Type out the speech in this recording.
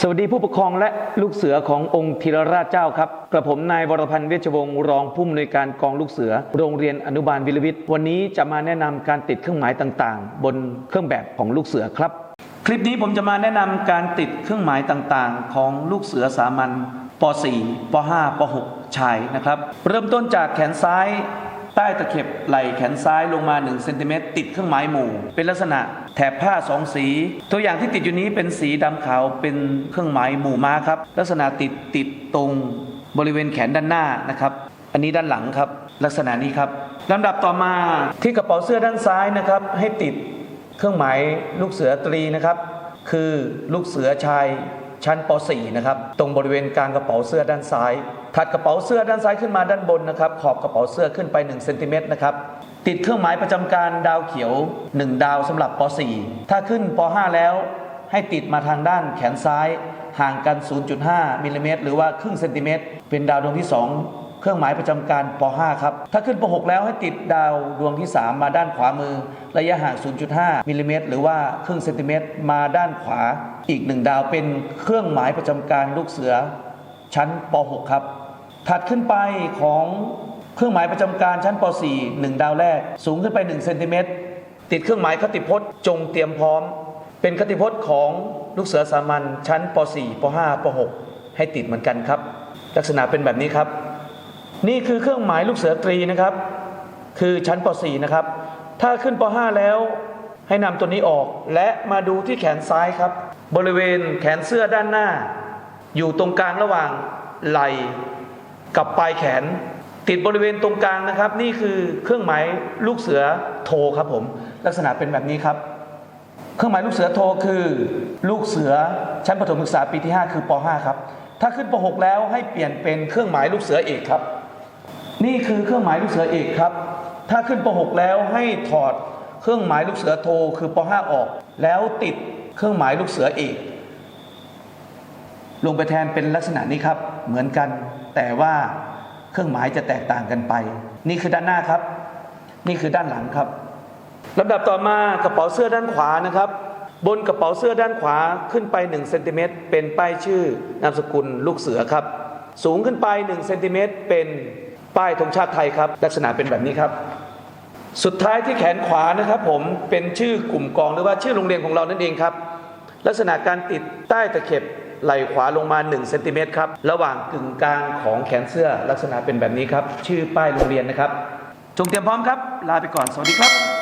สวัสดีผู้ปกครองและลูกเสือขององค์ธีรราชเจ้าครับ กระผมนายวรพันธ์เวชวงศ์รองผู้อำนวยการกองลูกเสือ โรงเรียนอนุบาลวิลวิทย์วันนี้จะมาแนะนำการติดเครื่องหมายต่างๆ บนเครื่องแบบของลูกเสือครับ คลิปนี้ผมจะมาแนะนำการติดเครื่องหมายต่างๆ ของลูกเสือสามัญป .4 ป .5 ป .6 ชายนะครับ เริ่มต้นจากแขนซ้าย ใต้ตะเข็บไหล่แขนซ้ายลงมา1เซนติเมตรติดเครื่องหมายหมู่ เป็นลักษณะ แถบผ้าสองสี ตัวอย่างที่ติดอยู่นี้เป็นสีดำขาวเป็นเครื่องหมายหมู่ม้าครับ ลักษณะติดติดตรงบริเวณแขนด้านหน้านะครับ อันนี้ด้านหลังครับ ลักษณะนี้ครับลำดับต่อมาที่กระเป๋าเสื้อด้านซ้ายนะครับ ให้ติดเครื่องหมายลูกเสือตรีนะครับ คือลูกเสือชายชั้นป .4 นะครับ ตรงบริเวณกลางกระเป๋าเสื้อด้านซ้าย ถัดกระเป๋าเสื้อด้านซ้ายขึ้นมาด้านบนนะครับ ขอบกระเป๋าเสื้อขึ้นไป1เซนติเมตรนะครับ ติดเครื่องหมายประจำการดาวเขียว 1 ดาวสำหรับป .4 ถ้าขึ้นป .5 แล้ว ให้ติดมาทางด้านแขนซ้าย ห่างกัน 0.5มิลลิเมตรหรือว่าครึ่งเซนติเมตรเป็นดาวดวงที่2เครื่องหมายประจำการป .5 ครับ ถ้าขึ้นป .6 แล้วให้ติดดาวดวงที่ 3 มาด้านขวามือ ระยะห่าง 0.5 มิลลิเมตรหรือว่าครึ่งเซนติเมตรมาด้านขวา อีกหนึ่งดาวเป็นเครื่องหมายประจำการลูกเสือ ชั้นป .6 ครับ ถัดขึ้นไปของ เครื่องหมายประจำการชั้นป .4 1 ดาวแรก สูงขึ้นไป1เซนติเมตรติดเครื่องหมายคติพจน์จงเตรียมพร้อม เป็นคติพจน์ของลูกเสือสามัญชั้นป .4 ป .5 ป .6 ให้ติดเหมือนกันครับ ลักษณะเป็นแบบนี้ครับ นี่คือเครื่องหมายลูกเสือตรีนะครับ คือชั้นป .4 นะครับ ถ้าขึ้นป .5 แล้วให้นำตัวนี้ออกและมาดูที่แขนซ้ายครับ บริเวณแขนเสื้อด้านหน้า อยู่ตรงกลางระหว่างไหล่กับปลายแขน ติดบริเวณตรงกลางนะครับ นี่คือเครื่องหมายลูกเสือโทครับผม ลักษณะเป็นแบบนี้ครับ เครื่องหมายลูกเสือโทคือ ลูกเสือชั้นประถมศึกษาปีที่ 5 คือป .5 ครับ ถ้าขึ้นป .6 แล้วให้เปลี่ยนเป็นเครื่องหมายลูกเสือเอกครับ นี่คือเครื่องหมายลูกเสือเอกครับ ถ้าขึ้นป .6 แล้วให้ถอดเครื่องหมายลูกเสือโทคือป .5 ออก แล้วติดเครื่องหมายลูกเสือเอกลงไปแทนเป็นลักษณะนี้ครับ เหมือนกันแต่ว่า เครื่องหมายจะแตกต่างกันไป นี่คือด้านหน้าครับ นี่คือด้านหลังครับลำดับต่อมากระเป๋าเสื้อด้านขวานะครับ บนกระเป๋าเสื้อด้านขวาขึ้นไป1เซนติเมตรเป็นป้ายชื่อนามสกุลลูกเสือครับ สูงขึ้นไป1เซนติเมตรเป็นป้ายธงชาติไทยครับ ลักษณะเป็นแบบนี้ครับ สุดท้ายที่แขนขวานะครับ ผมเป็นชื่อกลุ่มกองหรือว่าชื่อโรงเรียนของเรานั่นเองครับ ลักษณะการติดใต้ตะเข็บ ไหล่ขวาลงมา1เซนติเมตรครับ ระหว่างกึ่งกลางของแขนเสื้อลักษณะเป็นแบบนี้ครับ ชื่อป้ายโรงเรียนนะครับ จงเตรียมพร้อมครับ ลาไปก่อน สวัสดีครับ